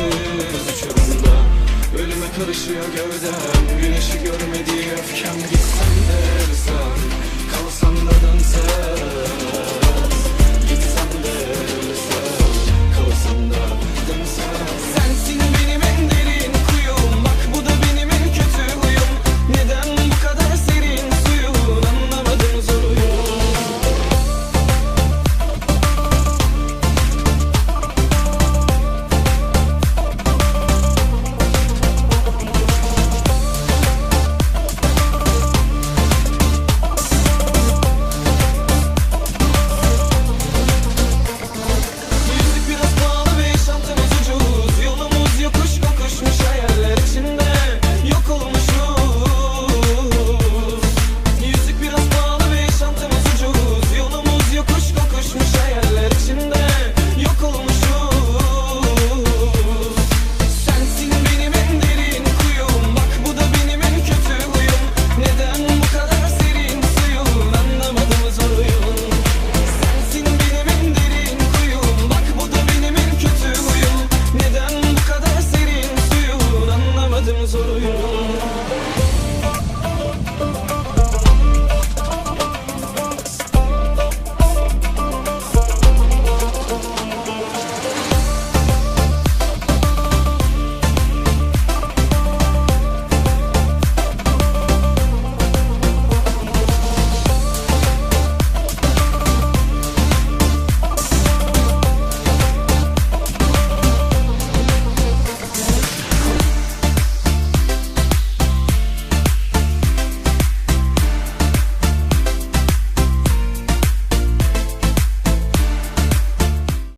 Ellerimiz uçurumda Ölüme karışıyor gövdem Güneşi görmediği